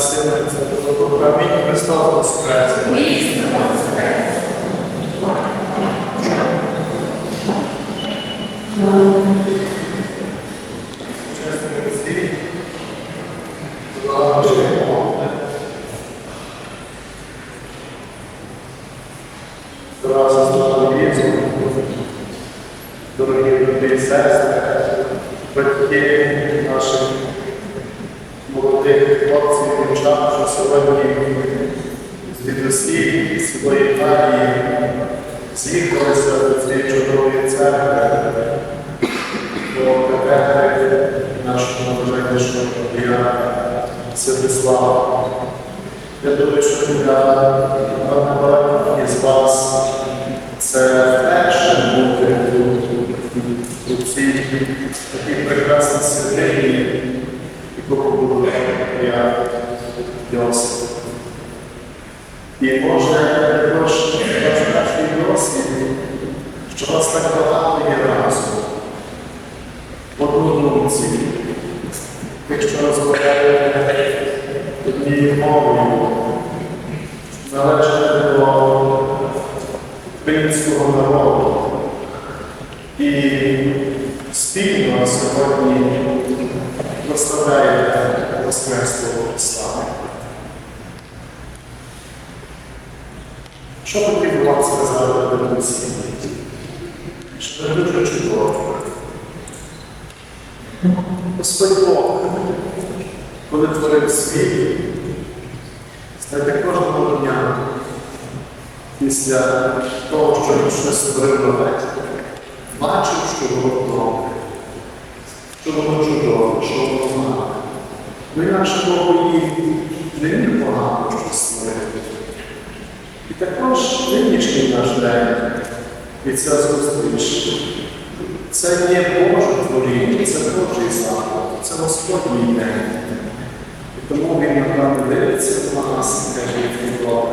Сина Святого Духа. Амінь. Христос Воскрес. Чесний Месій, благословимо. Разом з чоловіком, дорогі брати і сестри, батьки наших молодих хлопців і дівчат, що сьогодні з дідусі, з своєї Італії з'їхалися до цієї чудової церкви, до нашого блаженнішого патріарха Святослава. Я думаю, що для багатьох із вас це вперше бути у цій такій прекрасній святині, яку я Йосип. І може також ваш перший досвід, що вас так багато є разом, в однодумці, якщо розмовляєте однією мовою, належите до українського народу. І спільно сьогодні прославляєте Воскреслого Христа. Що потрібно вам сказати до усі? Що це дуже чудово. Господь Бог, коли творив світ, знаєте, кожного дня після того, що щось створив нове, бачив, що було добре, що було чудово, що було гарне. Ну інакше Богу і не міг погано створити. І також нинішній наш день і ця зустріч. Це є Боже творіння, це Божий заклад, це Господній день. І тому він напевно дивиться на нас і каже, «Ти добре,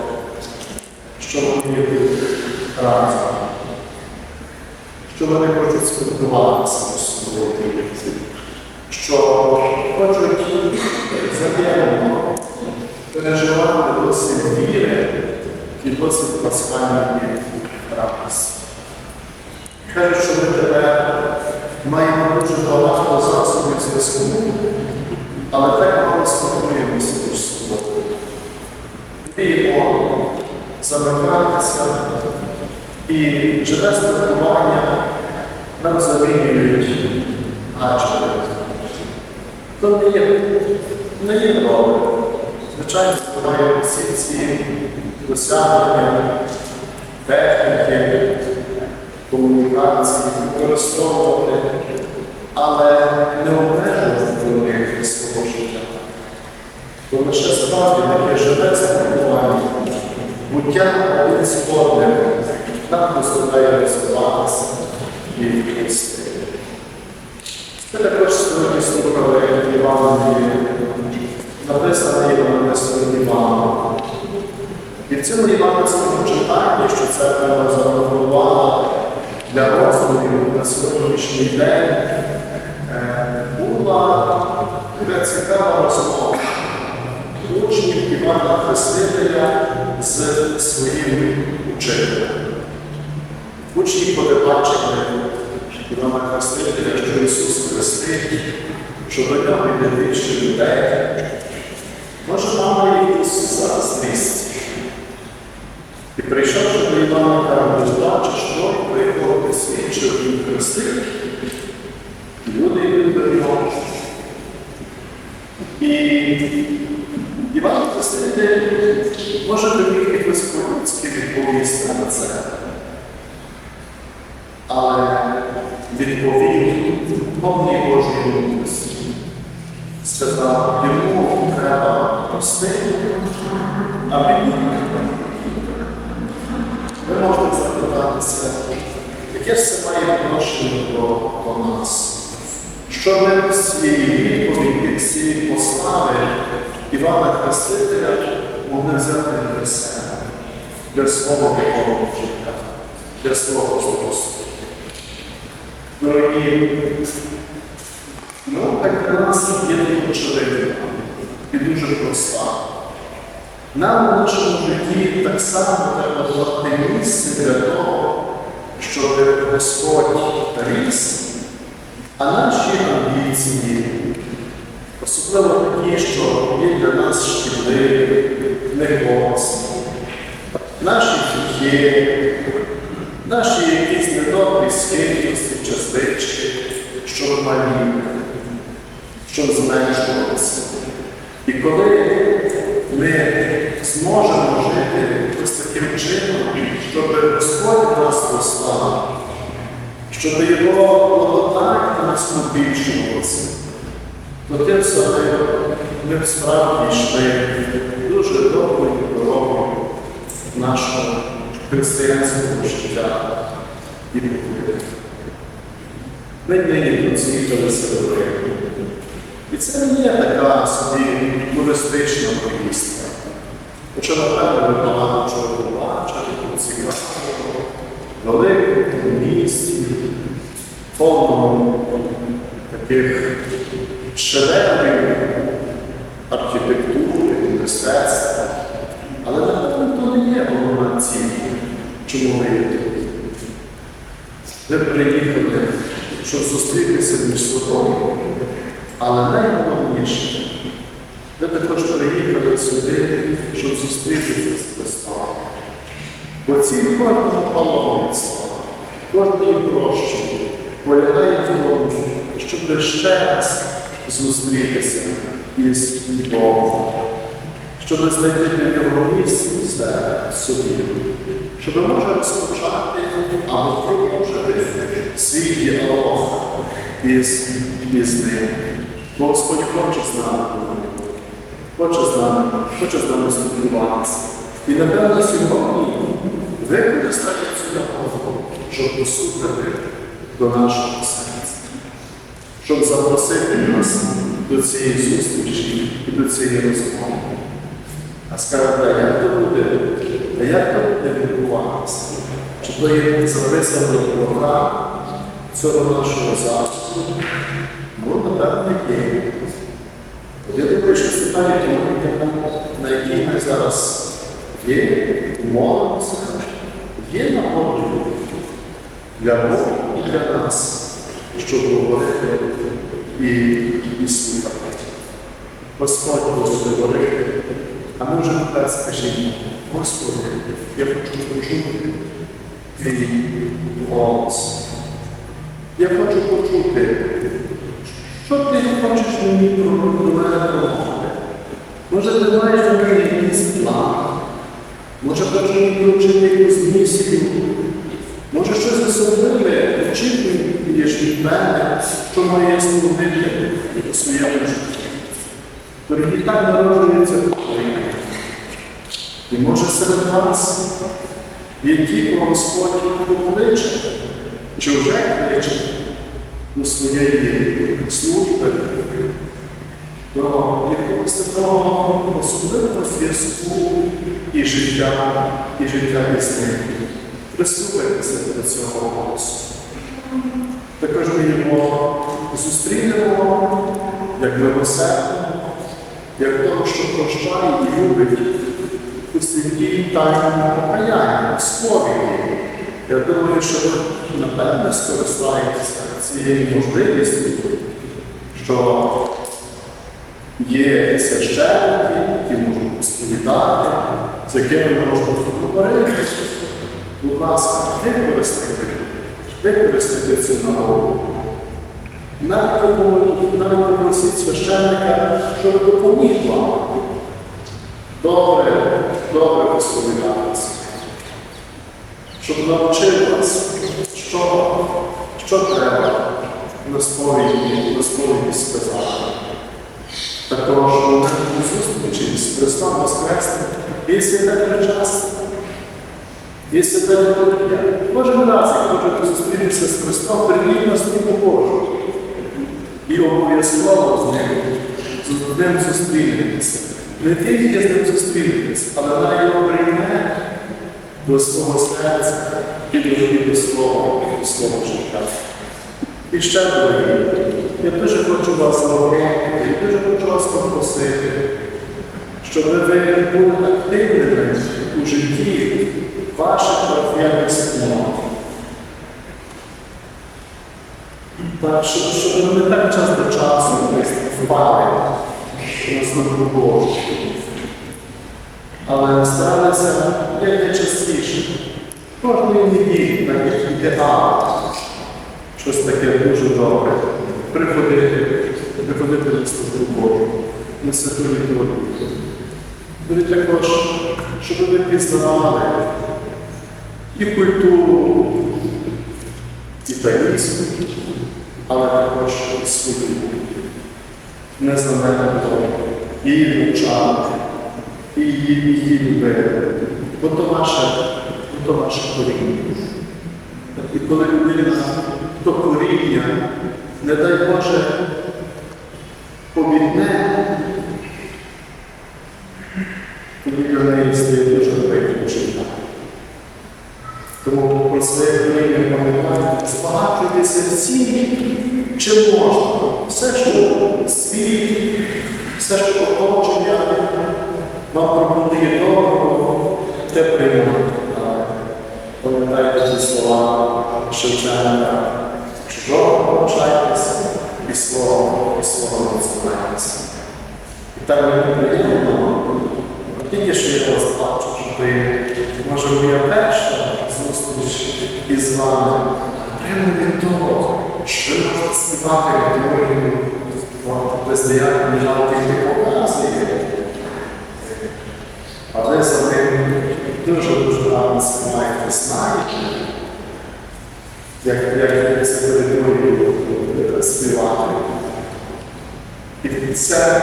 що вони йдуть разом, що вони хочуть спілкуватися з собою, що хочуть взаємно переживати досить віри і досить пасхальної радості. Кажуть, що ми тепер маємо дуже багато засобів зв'язку, але так мало спілкуємося між собою. Вміємо замикатися і живе спілкування нам замінюють гаджети. То не є, не є добре. Звичайно, буває всі ці досягнення, техніки, комунікації, використовувати, але не обмежувати них свого життя. Бо лише справді таке живе спілкування, буття один з одним нам дозволяє розвиватися і рости. Ми також сьогодні слухали Івангелії, написане Євангелістом Іваном. І в цьому євангельському читанні, що це треба запропонувала для роздумів на сьогоднішній день, е, була така цікава розмова учнів Івана Хрестителя з своїм учителем. Учні побачили Івана Хрестителя, що Ісус хрестить, що до нього йде більше людей. Може, мама якусь заздрість. І прийшовши до Івана, каже, бачиш, що про ти свідчив, він хрестив. Люди йдуть. І Іван Хреститель може тобі якось по-людськи відповісти на це. Але відповів повній Божій мудрості. Сказав, йому треба простити, а мені ви можете запитатися, яке це має відношення до, до нас? Що ми цієї відповіді, цієї послави Івана Хрестителя могли взяти для себе, для свого життя, для свого зросту? Дорогі, ну, так для нас є очевидно. і дуже проста. Нам в нашому житті так само треба давати місце для того, щоб Господь ріс, а наші амбіції, особливо такі, що є для нас шкідливі, негосні, наші гріхи, наші якісь недобрі схильності, частички, що малі, щоб зменшувалися. І коли ми зможемо жити ось таким чином, щоб Господь нас послав, щоб його благодать нас побільшувалася, то тим самим ми справді йшли дуже доброю дорогою нашого християнського життя і побуди. Ми нині тут з'їхалися до Риму. І це не є така собі туристична поїздка. Хоча, напевно, ви багато чого побачили, цікавого, великому місті, повному таких шедеврів архітектури, мистецтва. Але напевно то не є головна ціль, чому є тут. Ви приїхали, щоб зустрітися між собою. Але найголовніше, ви також приїхали сюди, щоб зустрітися з Христом. Бо ціль кожного паломництва, кожної прощі полягає в тому, щоб ще раз зустрітися із Богом, щоб знайти для нього місце в собі, щоб може розпочати або продовжити свій діалог із, із ним. Господь хоче з нами говорити, хоче з нами, хоче з нами спілкуватися. І напевно сьогодні використати цю нагоду, щоб поступити до нашого серця, щоб запросити нас до цієї зустрічі і до цієї розмови. А сказати, а як то буде? А як то буде відбуватися? Чи то є записано в програму цього нашого заходу? Ну, напевно, є. От Я думаю, що це та економіка, на якій ми зараз є, молимося, є нагодою для Бога і для нас, щоб говорити і, і слухати. Господь буде говорити, а може тепер скажіть, Господи, я хочу почути твій голос. Я хочу почути, що ти хочеш мені про. Може, ти маєш до мене якийсь план, може хочеш мені вручити якусь місію, може щось особливе очікуєш від мене, що має служити у своєму житті. Тоді так народжується Україна. І може серед вас є ті, Господь покличе, чи вже кличе до своєї служби, до якогось такого особливого зв'язку і життя, і життя із ним. Прислухайтеся до цього голосу. Також ми його зустрінемо, як милосердного, як того, що прощає і любить святі покаяння, сповіді. Я думаю, що ви напевне скористаєтеся цією можливістю, що є священники, які можуть розповідати, з якими можна поговорити. Будь ласка, використайте, використайте цю попросіть- навіть попросіть священника, щоб допоміг вам. Добре, добре розповідатися. Щоб навчив вас, що, що треба на сповіді, на сповіді сказати. Також у зустрічі з Христом Воскресним і святе причастя. І святе літургія. Кожен раз, як хочете зустрітися з Христом, прийміть на службу Божу. І обов'язково з ним, з ним зустрінетеся. Не тільки з ним зустрінетеся, але навіть його прийме до свого серця і до, свого, до свого життя. І ще дорогі, я дуже хочу вас нагородити, я дуже хочу вас попросити, щоб ви були активними у житті ваших парафіяльних спільнот. Так, щоб ви не так час до часу впали на службу Божу. Але старалися як частіше. Кожної неділі, як ідеал. Щось таке дуже добре. Приходити, приходити на службу Божу, на святу літургію. Буде також, щоб ви пізнавали і культуру італійську, але також і свою. Не занадто її вивчати, і її, любити. Бо то ваше, бо то ваше коріння. І коли людина то коріння, не дай Боже, побідне, тоді для неї стає. Тому про своє коріння пам'ятайте, збагачуйтеся всім, чим можна. Все, що світ, все, що оточення вам пропонує доброго, те приймайте. Пам'ятайте ці слова Шевченка, чужого навчайтеся і свого, і свого знайтеся. І так мені приємно, тільки що я вас бачу, що може, моя перша зустріч із вами. Прямо від того, що можете співати Глорію, без ніяких жалких не показує. А ви за ним дуже-дуже гарно співаєте, знаєте, як, як це територію співати. І це,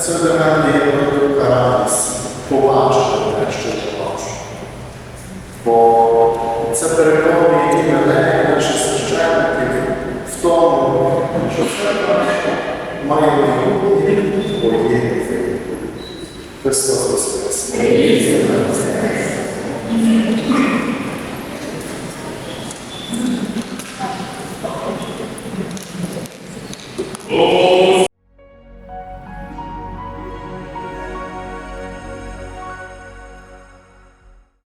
це для мене є велика радість побачити те, що я бачу. Бо це переконує і мене, і наших священників в тому, що церква має є Христос Воскрес.